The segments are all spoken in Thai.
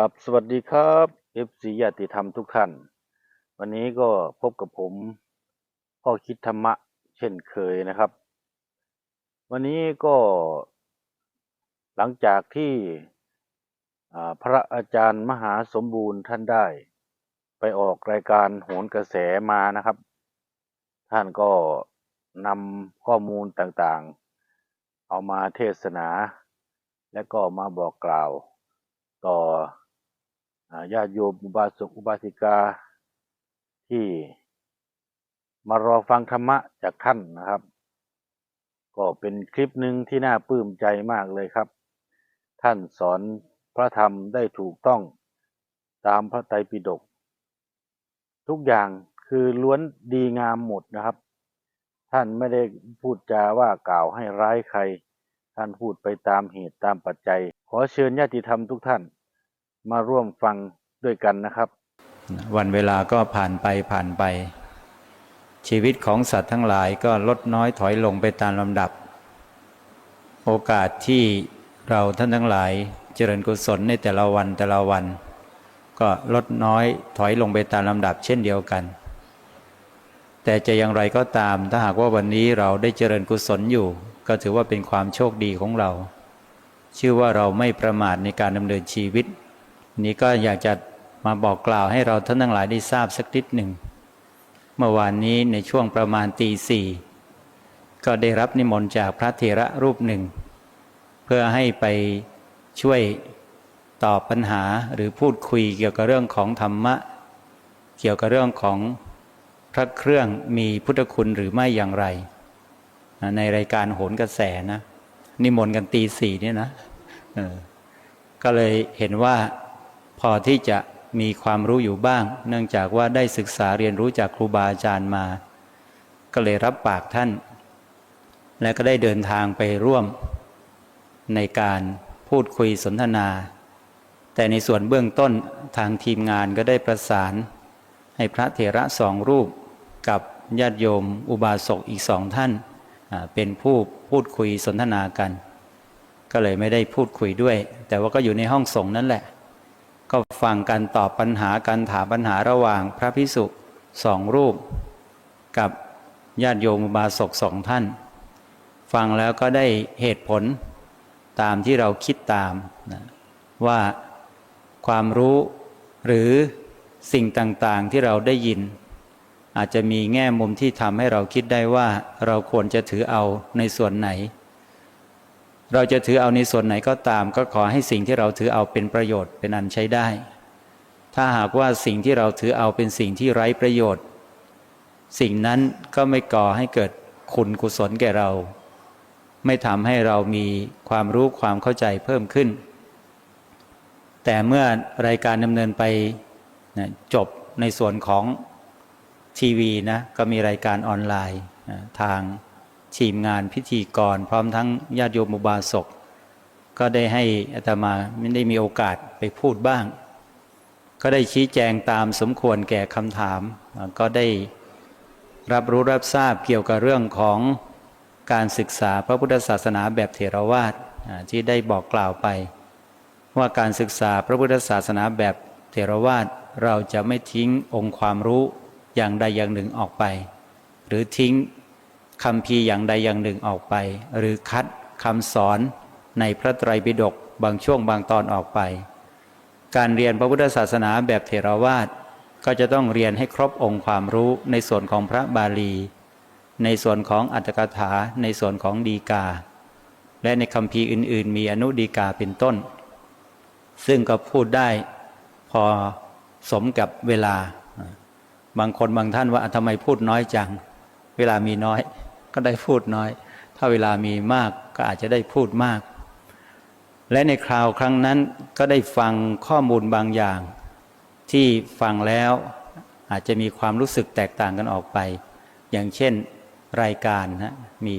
ครับสวัสดีครับเอฟซีญาติธรรมทุกท่าน วันนี้ก็พบกับผมพ่อคิดธรรมะเช่นเคยนะครับ วันนี้ก็หลังจากที่พระอาจารย์มหาสมบูรณ์ท่านได้ ไปออกรายการโหนกระแสมานะครับ ท่านก็นำข้อมูลต่างๆ เอามาเทศนา และก็มาบอกกล่าวต่อ ญาติโยมอุบาสกอุบาสิกาที่มารอฟังธรรมะจากท่านนะครับ ก็เป็นคลิปหนึ่งที่น่าปลื้มใจมากเลยครับ ท่านสอนพระธรรมได้ถูกต้องตามพระไตรปิฎกทุกอย่างคือล้วนดีงามหมดนะครับ ท่านไม่ได้พูดจาว่ากล่าวให้ร้ายใคร ท่านพูดไปตามเหตุตามปัจจัย ขอเชิญญาติธรรมทุกท่าน มาร่วมฟังด้วยกันนะครับ วันเวลาก็ผ่านไปผ่านไป ชีวิตของสัตว์ทั้งหลายก็ลดน้อยถอยลงไปตามลำดับ โอกาสที่เราท่านทั้งหลายเจริญกุศลในแต่ละวันแต่ละวัน ก็ลดน้อยถอยลงไปตามลำดับเช่นเดียวกัน แต่จะอย่างไรก็ตามถ้าหากว่าวันนี้เราได้เจริญกุศลอยู่ ก็ถือว่าเป็นความโชคดีของเรา ชื่อว่าเราไม่ประมาทในการดำเนินชีวิต นี้ก็อยากจะมาบอกกล่าวให้เราท่านทั้งหลายได้ทราบสักนิดหนึ่ง เมื่อวานนี้ในช่วงประมาณตีสี่ก็ได้รับนิมนต์จากพระเถระรูปหนึ่ง เพื่อให้ไปช่วยตอบปัญหาหรือพูดคุยเกี่ยวกับเรื่องของธรรมะ เกี่ยวกับเรื่องของพระเครื่องมีพุทธคุณหรือไม่อย่างไร ในรายการโหนกระแสนะ นิมนต์กันตีสี่เนี่ยนะออก็เลยเห็นว่า พอที่จะมีความรู้อยู่บ้าง เนื่องจากว่าได้ศึกษาเรียนรู้จากครูบาอาจารย์มา ก็เลยรับปากท่าน และก็ได้เดินทางไปร่วม ในการพูดคุยสนทนา แต่ในส่วนเบื้องต้นทางทีมงานก็ได้ประสาน ให้พระเถระสองรูปกับญาติโยม อุบาสกอีกสองท่าน เป็นผู้พูดคุยสนทนากัน ก็เลยไม่ได้พูดคุยด้วย แต่ว่าก็อยู่ในห้องส่งนั่นแหละ ก็ฟังการตอบปัญหาการถามปัญหาระหว่างพระพิสุสองรูป กับญาติโยมบาสกสองท่าน ฟังแล้วก็ได้เหตุผลตามที่เราคิดตามนะว่าความรู้หรือสิ่งต่างๆที่เราได้ยิน อาจจะมีแง่มุมที่ทำให้เราคิดได้ว่าเราควรจะถือเอาในส่วนไหน เราจะถือเอาในส่วนไหนก็ตาม ก็ขอให้สิ่งที่เราถือเอาเป็นประโยชน์เป็นอันใช้ได้ ถ้าหากว่าสิ่งที่เราถือเอาเป็นสิ่งที่ไร้ประโยชน์ สิ่งนั้นก็ไม่ก่อให้เกิดคุณกุศลแก่เรา ไม่ทำให้เรามีความรู้ความเข้าใจเพิ่มขึ้น แต่เมื่อรายการดำเนินไปนะจบในส่วนของทีวีนะก็มีรายการออนไลน์นะทาง ทีมงานพิธีกร พร้อมทั้งญาติโยมอุบาสกก็ได้ให้อาตมาไม่ได้มีโอกาสไปพูดบ้าง ก็ได้ชี้แจงตามสมควรแก่คำถาม ก็ได้รับรู้รับทราบเกี่ยวกับเรื่องของการศึกษาพระพุทธศาสนาแบบเถรวาทที่ได้บอกกล่าวไป ว่าการศึกษาพระพุทธศาสนาแบบเถรวาทเราจะไม่ทิ้งองค์ความรู้อย่างใดอย่างหนึ่งออกไป หรือทิ้ง คำพีอย่างใดอย่างหนึ่งออกไป หรือคัดคำสอนในพระไตรปิฎกบางช่วงบางตอนออกไป การเรียนพระพุทธศาสนาแบบเถรวาทก็จะต้องเรียนให้ครบองค์ความรู้ในส่วนของพระบาลี ในส่วนของอัตถกถาในส่วนของดีกา และในคำพีอื่น ๆ มีอนุดีกาเป็นต้น ซึ่งก็พูดได้พอสมกับเวลา บางคนบางท่านว่าทำไมพูดน้อยจัง เวลามีน้อย ก็ได้พูดน้อย ถ้าเวลามีมากก็อาจจะได้พูดมาก และในคราวครั้งนั้นก็ได้ฟังข้อมูลบางอย่าง ที่ฟังแล้วอาจจะมีความรู้สึกแตกต่างกันออกไป อย่างเช่นรายการนะมี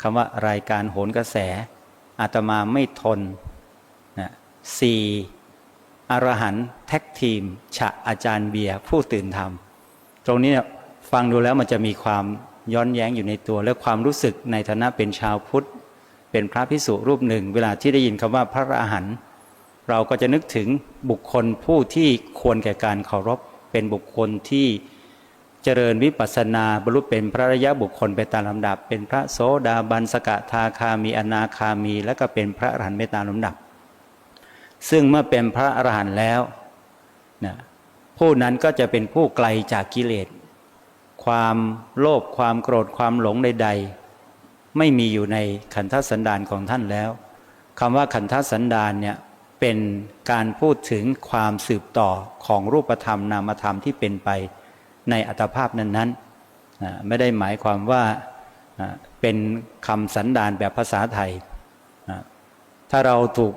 คำว่ารายการโหนกระแส อาตมาไม่ทนนะสี่อรหันแท็กทีม ฉะอาจารย์เบียร์ผู้ตื่นธรรม ตรงนี้เนี่ยฟังดูแล้วมันจะมีความ ย้อนแย้งอยู่ในตัว และความรู้สึกในฐานะเป็นชาวพุทธ เป็นพระพิสุรูปหนึ่ง เวลาที่ได้ยินคำว่าพระอรหันต์เราก็จะนึกถึงบุคคลผู้ที่ควรแก่การเคารพเป็นบุคคลที่เจริญวิปัสสนาบรรลุเป็นพระริยะบุคคลไปตามลำดับ เป็นพระโสดาบันสกทาคามีอนาคามี และก็เป็นพระอรหันต์ไปตามลำดับ ซึ่งเมื่อเป็นพระอรหันต์แล้วนะผู้นั้นก็จะเป็นผู้ไกลจากกิเลส ความโลภความโกรธความหลงใด ๆ ไม่มีอยู่ในขันธสันดานของท่านแล้วคำว่าขันธสันดานเนี่ยเป็นการพูดถึงความสืบต่อของรูปธรรมนามธรรมที่เป็นไปในอัตภาพนั้นๆ ไม่ได้หมายความว่าเป็นคำสันดานแบบภาษาไทย ถ้าเราถูก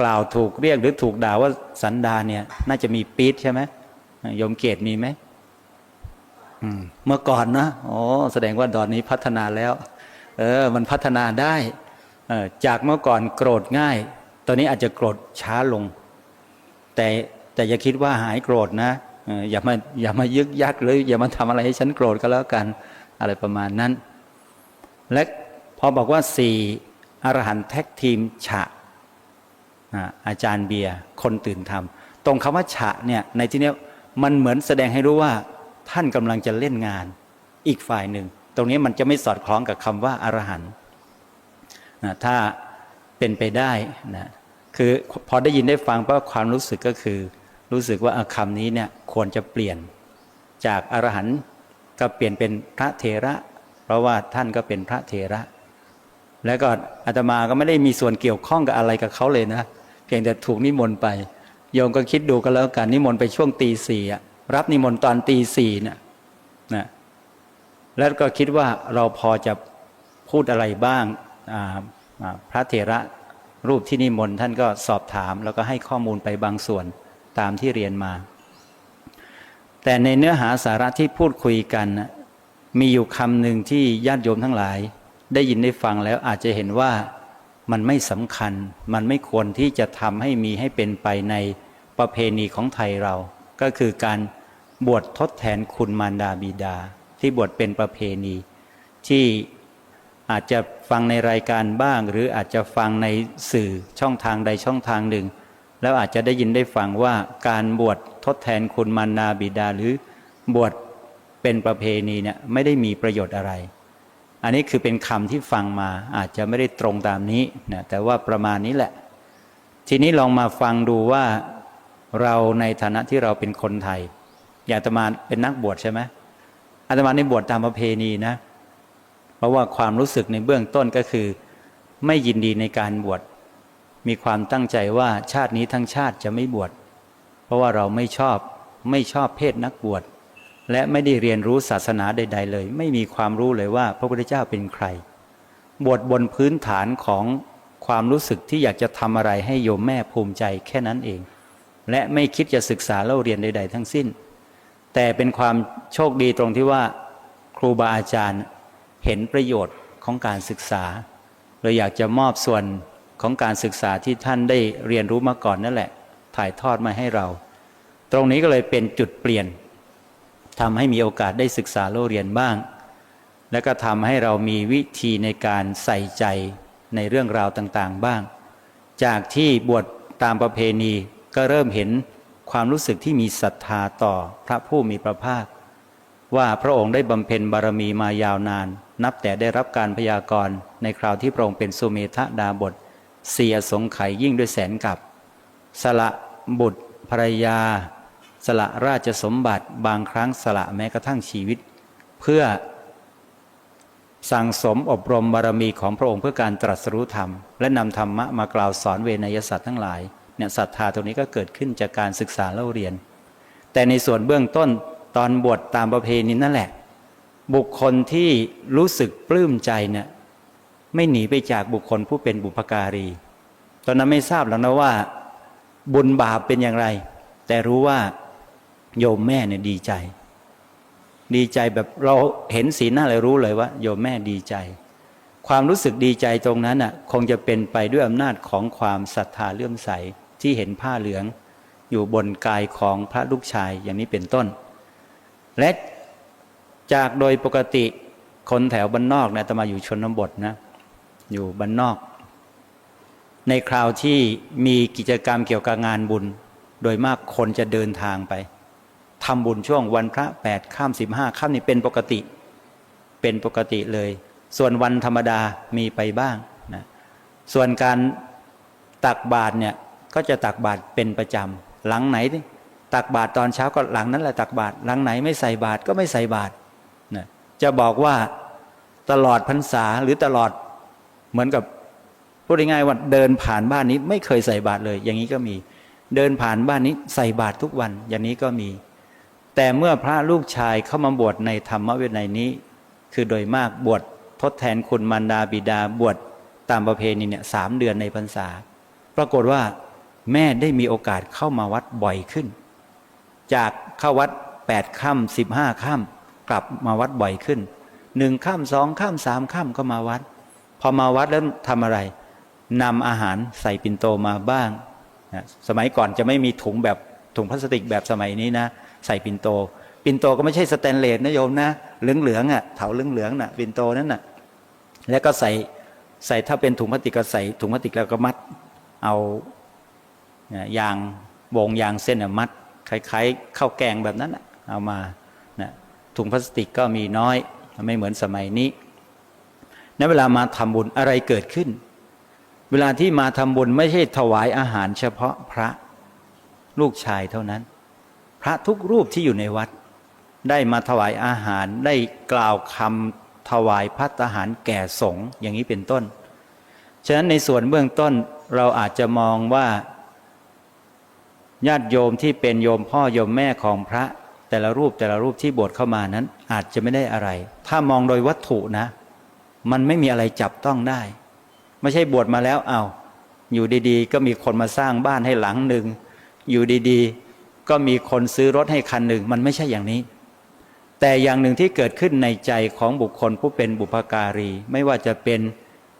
กล่าวถูกเรียกหรือถูกด่าว่าสันดานเนี่ยน่าจะมีปี๊ดใช่ไหมยมเกตมีไหม เมื่อก่อนนะอ๋อแสดงว่าตอนนี้พัฒนาแล้ว เออ มันพัฒนาได้เอจากเมื่อก่อนโกรธง่าย ตอนนี้อาจจะโกรธช้าลง แต่แต่อย่าคิดว่าหายโกรธนะอย่ามาอย่ามายึกยักหรืออย่ามาทำอะไรให้ฉันโกรธก็แล้วกัน อะไรประมาณนั้น และพอบอกว่าสี่อรหันต์แท็กทีมฉะอาจารย์เบียร์คนตื่นทำตรงคำว่าฉะเนี่ยในที่นี้มันเหมือนแสดงให้รู้ว่า ท่านกำลังจะเล่นงานอีกฝ่ายหนึ่ง ตรงนี้มันจะไม่สอดคล้องกับคำว่าอารหันต์นะถ้าเป็นไปได้นะคือพอได้ยินได้ฟังเพราะความรู้สึกก็คือ รู้สึกว่าอะคำนี้เนี่ยควรจะเปลี่ยนจากอรหันต์ก็เปลี่ยนเป็นพระเทระ เพราะว่าท่านก็เป็นพระเทระ แล้วก็อาตมาก็ไม่ได้มีส่วนเกี่ยวข้องกับอะไรกับเขาเลยนะ เพียงแต่ถูกนิมนต์ไปโยมก็คิดดูกันแล้วกันนิมนต์ไปช่วงตีสี่อะ รับนิมนต์ตอนตีสี่เนี่ยนะแล้วก็คิดว่าเราพอจะพูดอะไรบ้างพระเถระรูปที่นิมนต์ท่านก็สอบถามแล้วก็ให้ข้อมูลไปบางส่วนตามที่เรียนมา แต่ในเนื้อหาสาระที่พูดคุยกัน มีอยู่คำหนึ่งที่ญาติโยมทั้งหลาย ได้ยินได้ฟังแล้วอาจจะเห็นว่ามันไม่สำคัญ มันไม่ควรที่จะทำให้มีให้เป็นไปในประเพณีของไทยเรา ก็คือการ บวชทดแทนคุณมารดาบิดา ที่บวชเป็นประเพณี ที่อาจจะฟังในรายการบ้าง หรืออาจจะฟังในสื่อช่องทางใดช่องทางหนึ่ง แล้วอาจจะได้ยินได้ฟังว่าการบวชทดแทนคุณมารดาบิดา หรือบวชเป็นประเพณีเนี่ยไม่ได้มีประโยชน์อะไร อันนี้คือเป็นคำที่ฟังมาอาจจะไม่ได้ตรงตามนี้นะแต่ว่าประมาณนี้แหละ ทีนี้ลองมาฟังดูว่าเราในฐานะที่เราเป็นคนไทย อย่างอาตมาเป็นนักบวชใช่ไหมอาตมาในบวชตามประเพณีนะ เพราะว่าความรู้สึกในเบื้องต้นก็คือ ไม่ยินดีในการบวชมีความตั้งใจว่าชาตินี้ทั้งชาติจะไม่บวชเพราะว่าเราไม่ชอบไม่ชอบเพศนักบวชและไม่ได้เรียนรู้ศาสนาใด ๆ เลย ไม่มีความรู้เลยว่าพระพุทธเจ้าเป็นใคร บวชบนพื้นฐานของความรู้สึกที่อยากจะทำอะไรให้โยมแม่ภูมิใจแค่นั้นเอง และไม่คิดจะศึกษาเล่าเรียนใด ๆ ทั้งสิ้น แต่เป็นความโชคดีตรงที่ว่าครูบาอาจารย์เห็นประโยชน์ของการศึกษาเลยอยากจะมอบส่วนของการศึกษาที่ท่านได้เรียนรู้มาก่อนนั่นแหละ ถ่ายทอดมาให้เรา ตรงนี้ก็เลยเป็นจุดเปลี่ยนทำให้มีโอกาสได้ศึกษาเล่าเรียนบ้าง และก็ทำให้เรามีวิธีในการใส่ใจในเรื่องราวต่างๆบ้าง จากที่บวชตามประเพณีก็เริ่มเห็น ความรู้สึกที่มีศรัทธาต่อพระผู้มีพระภาค ว่าพระองค์ได้บำเพ็ญบารมีมายาวนาน นับแต่ได้รับการพยากรณ์ในคราวที่พระองค์เป็นสุเมธดาบทเสียสงไขยยิ่งด้วยแสนกับ สละบุตรภรรยา สละราชสมบัติบางครั้งสละแม้กระทั่งชีวิต เพื่อสั่งสมอบรมบารมีของพระองค์เพื่อการตรัสรู้ธรรม และนำธรรมะมากล่าวสอนเวนยสัตว์ทั้งหลาย เนี่ยศรัทธาตรงนี้ก็เกิดขึ้นจากการศึกษาเล่าเรียน แต่ในส่วนเบื้องต้นตอนบวชตามประเพณีนั่นแหละ บุคคลที่รู้สึกปลื้มใจเนี่ยไม่หนีไปจากบุคคลผู้เป็นบุพการี ตอนนั้นไม่ทราบหรอกนะว่า บุญบาปเป็นอย่างไร แต่รู้ว่าโยมแม่เนี่ยดีใจ ดีใจแบบเราเห็นสีหน้าเลยรู้เลยว่า โยมแม่ดีใจ ความรู้สึกดีใจตรงนั้นน่ะคงจะเป็นไปด้วยอำนาจของความศรัทธาเลื่อมใส ที่เห็นผ้าเหลืองอยู่บนกายของพระลูกชายอย่างนี้เป็นต้น และจากโดยปกติคนแถวบ้านนอกนะตมาอยู่ชนบทนะอยู่บ้านนอก ในคราวที่มีกิจกรรมเกี่ยวกับงานบุญ โดยมากคนจะเดินทางไปทำบุญช่วงวันพระแปดข้ามสิบห้าข้ามนี่เป็นปกติ เป็นปกติเลย ส่วนวันธรรมดามีไปบ้างนะส่วนการตักบาตรเนี่ย ก็จะตักบาตรเป็นประจำหลังไหน ตักบาตรตอนเช้าก็หลังนั้นแหละตักบาตรหลังไหนไม่ใส่บาตรก็ไม่ใส่บาตรนะจะบอกว่าตลอดพรรษาหรือตลอดเหมือนกับพูดง่ายๆว่าเดินผ่านบ้านนี้ไม่เคยใส่บาตรเลย อย่างนี้ก็มี เดินผ่านบ้านนี้ใส่บาตรทุกวัน อย่างนี้ก็มี แต่เมื่อพระลูกชายเข้ามาบวชในธรรมวินัยนี้ คือโดยมากบวชทดแทนคุณมารดาบิดาบวชตามประเพณีเนี่ยสามเดือนในพรรษา ปรากฏว่า แม่ได้มีโอกาสเข้ามาวัดบ่อยขึ้น จากเข้าวัดแปดค่ำสิบห้าค่ำกลับมาวัดบ่อยขึ้นหนึ่งค่ำสองค่ำสามค่ำก็มาวัด พอมาวัดแล้วทำอะไรนำอาหารใส่ปิ่นโตมาบ้างนะสมัยก่อนจะไม่มีถุงแบบถุงพลาสติกแบบสมัยนี้นะ ใส่ปิ่นโต ปิ่นโตก็ไม่ใช่สแตนเลสนะโยมนะเหลืองเหลืองอะเถาเหลืองเหลืองน่ะปิ่นโตนั่นน่ะแล้วก็ใส่ใส่ถ้าเป็นถุงพลาสติกก็ใส่ถุงพลาสติกแล้วก็มัด เอา ยางวงยางเส้นมัดคล้ายๆข้าวแกงแบบนั้นเอามาถุงพลาสติกก็มีน้อยไม่เหมือนสมัยนี้ในเวลามาทำบุญอะไรเกิดขึ้น เวลาที่มาทำบุญไม่ใช่ถวายอาหารเฉพาะพระลูกชายเท่านั้น พระทุกรูปที่อยู่ในวัด ได้มาถวายอาหารได้กล่าวคำถวายพัตตาหารแก่สงฆ์อย่างนี้เป็นต้น ฉะนั้นในส่วนเบื้องต้นเราอาจจะมองว่า ญาติโยมที่เป็นโยมพ่อโยมแม่ของพระแต่ละรูปแต่ละรูปที่บวชเข้ามานั้น อาจจะไม่ได้อะไร ถ้ามองโดยวัตถุนะ มันไม่มีอะไรจับต้องได้ ไม่ใช่บวชมาแล้วเอา้าอยู่ดีๆ ก็มีคนมาสร้างบ้านให้หลังหนึ่ง อยู่ดีๆ ก็มีคนซื้อรถให้คันหนึ่ง มันไม่ใช่อย่างนี้ แต่อย่างหนึ่งที่เกิดขึ้นในใจของบุคคลผู้เป็นบุพการี ไม่ว่าจะเป็น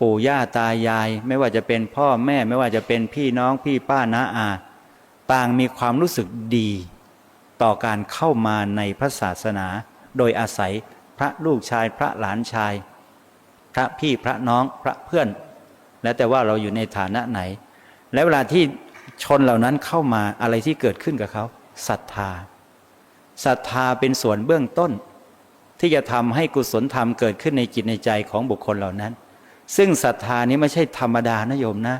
ปู่ย่าตายาย ไม่ว่าจะเป็นพ่อแม่ ไม่ว่าจะเป็นพี่น้องพี่ป้าน้าอา ต่างมีความรู้สึกดี ต่อการเข้ามาในพระศาสนา โดยอาศัยพระลูกชายพระหลานชาย พระพี่พระน้องพระเพื่อน แล้วแต่ว่าเราอยู่ในฐานะไหน และเวลาที่ชนเหล่านั้นเข้ามาอะไรที่เกิดขึ้นกับเขาศรัทธาศรัทธาเป็นส่วนเบื้องต้น ที่จะทำให้กุศลธรรมเกิดขึ้นในจิตในใจของบุคคลเหล่านั้น ซึ่งศรัทธานี้ไม่ใช่ธรรมดานะโยมนะ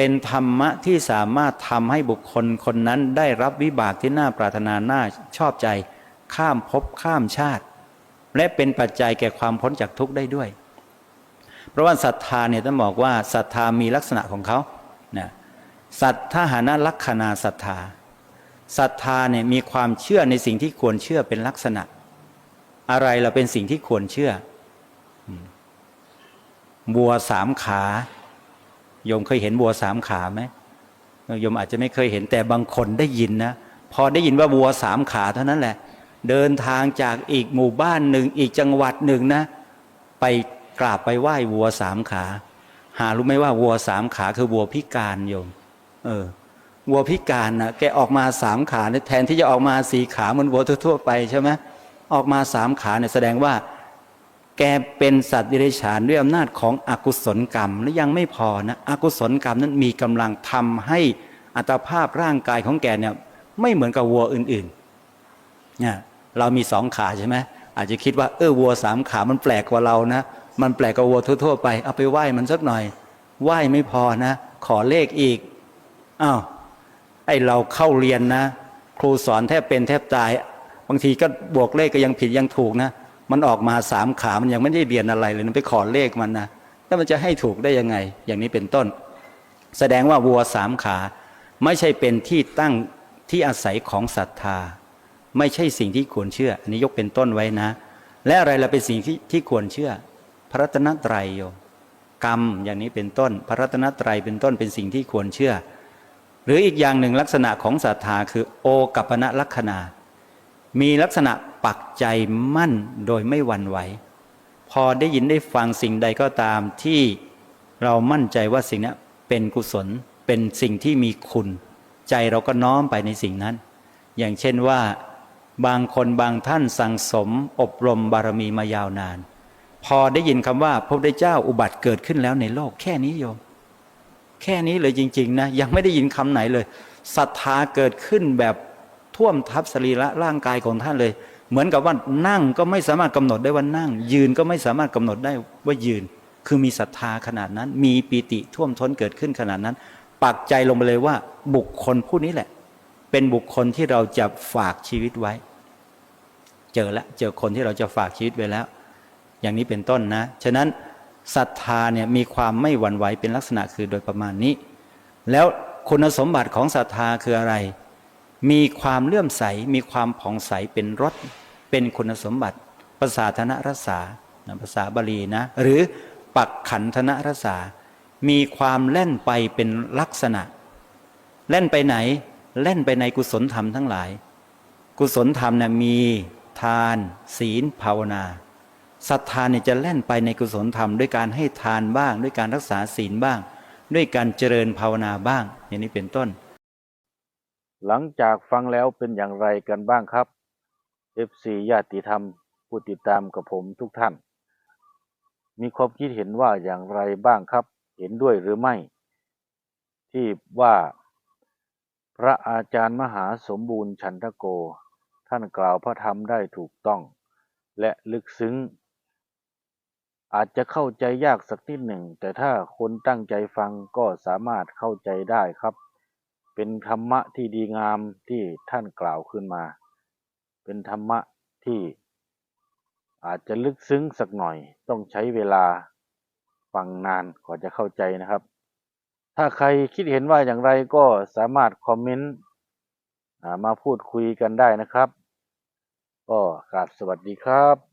เป็นธรรมะที่สามารถทำให้บุคคลคนนั้นได้รับวิบากที่น่าปรารถนาน่าชอบใจ ข้ามภพข้ามชาติ และเป็นปัจจัยแก่ความพ้นจากทุกข์ได้ด้วย เพราะว่าศรัทธาเนี่ยต้องบอกว่าศรัทธามีลักษณะของเขานะสัทธาหานะลักษณะศรัทธาศรัทธาเนี่ยมีความเชื่อในสิ่งที่ควรเชื่อเป็นลักษณะ อะไรเราเป็นสิ่งที่ควรเชื่อบัวสามขา โยมเคยเห็นบัวสามขาไหมโยมอาจจะไม่เคยเห็นแต่บางคนได้ยินนะ พอได้ยินว่าบัวสามขาเท่านั้นแหละ เดินทางจากอีกหมู่บ้านหนึ่งอีกจังหวัดหนึ่งนะ ไปกราบไปไหว้วัวสามขา หารู้ไหมว่าวัวสามขาคือวัวพิการโยม เออวัวพิการนะแกออกมาสามขาเนี่ยแทนที่จะออกมาสี่ขาเหมือนวัวทั่วๆไปใช่ไหมออกมาสามขาเนี่ยแสดงว่า แกเป็นสัตว์ดิเรกชันด้วยอำนาจของอกุศลกรรมและยังไม่พอนะอกุศลกรรมนั้นมีกำลังทำให้อัตภาพร่างกายของแกเนี่ยไม่เหมือนกับวัวอื่นๆเนี่ยเรามีสองขาใช่ไหมอาจจะคิดว่าเออวัวสามขามันแปลกกว่าเรานะ มันแปลกกว่าวัวทั่วๆไปเอาไปไหว้มันสักหน่อย ไหว้ไม่พอนะ ขอเลขอีกอ้าวไอเราเข้าเรียนนะ ครูสอนแทบเป็นแทบตาย บางทีก็บวกเลขก็ยังผิดยังถูกนะ มันออกมาสามขา มันยังไม่ได้เรียนอะไรเลยนไปขอเลขมันนะแล้วมันจะให้ถูกได้ยังไง อย่างนี้เป็นต้น แสดงว่าวัวสามขา ไม่ใช่เป็นที่ตั้งที่อาศัยของศรัทธา ไม่ใช่สิ่งที่ควรเชื่อ อันนี้ยกเป็นต้นไว้นะ และอะไรเราเป็นสิ่งที่ที่ควรเชื่อ พระรัตนตรัยโยกรรมอย่างนี้เป็นต้น พระรัตนตรัยเป็นต้นเป็นสิ่งที่ควรเชื่อ หรืออีกอย่างหนึ่งลักษณะของศรัทธาคือ โอกัปปณะลักษณะมีลักษณะ ปักใจมั่นโดยไม่หวั่นไหว พอได้ยินได้ฟังสิ่งใดก็ตามที่เรามั่นใจว่าสิ่งนี้เป็นกุศลเป็นสิ่งที่มีคุณ ใจเราก็น้อมไปในสิ่งนั้น อย่างเช่นว่าบางคนบางท่านสั่งสม อบรมบารมีมายาวนาน พอได้ยินคำว่าพระพุทธเจ้าอุบัติเกิดขึ้นแล้วในโลกแค่นี้โยม แค่นี้เลยจริง ๆ นะ ยังไม่ได้ยินคำไหนเลยศรัทธาเกิดขึ้นแบบท่วมทับสรีระร่างกายของท่านเลย เหมือนกับว่านั่งก็ไม่สามารถกำหนดได้ว่านั่ง ยืนก็ไม่สามารถกำหนดได้ว่ายืน คือมีศรัทธาขนาดนั้น มีปีติท่วมท้นเกิดขึ้นขนาดนั้น ปักใจลงไปเลยว่า บุคคลผู้นี้แหละ เป็นบุคคลที่เราจะฝากชีวิตไว้ เจอล้วเจอคนที่เราจะฝากชีวิตไว้แล้ว อย่างนี้เป็นต้นนะ ฉะนั้นศรัทธาเนี่ยมีความไม่หวั่นไหวเป็นลักษณะคือโดยประมาณนี้ แล้วคุณสมบัติของศรัทธาคืออะไร มีความเลื่อมใส มีความผ่องใสเป็นรสเป็นคุณสมบัติภาษาธนรสานะภาษาบาลีนะ หรือปักขันธนรสา มีความแล่นไปเป็นลักษณะเล่นไปไหนเล่นไปในกุศลธรรมทั้งหลาย กุศลธรรมเนี่ยมีทาน ศีลภาวนาศรัทธาเนี่ยจะแล่นไปในกุศลธรรม ด้วยการให้ทานบ้าง ด้วยการรักษาศีลบ้าง ด้วยการเจริญภาวนาบ้าง อย่างนี้เป็นต้น หลังจากฟังแล้วเป็นอย่างไรกันบ้างครับ FC ญาติธรรมผู้ติดตามกับผมทุกท่าน มีความคิดเห็นว่าอย่างไรบ้างครับ เห็นด้วยหรือไม่ ที่ว่า พระอาจารย์มหาสมบูรณ์ชันทโก ท่านกล่าวพระธรรมได้ถูกต้อง และลึกซึ้ง อาจจะเข้าใจยากสักนิดหนึ่ง แต่ถ้าคนตั้งใจฟังก็สามารถเข้าใจได้ครับ เป็นธรรมะที่ดีงามที่ท่านกล่าวขึ้นมา เป็นธรรมะที่อาจจะลึกซึ้งสักหน่อย ต้องใช้เวลาฟังนานกว่าจะเข้าใจนะครับ ถ้าใครคิดเห็นว่าอย่างไรก็สามารถคอมเมนต์มาพูดคุยกันได้นะครับ ก็กราบสวัสดีครับ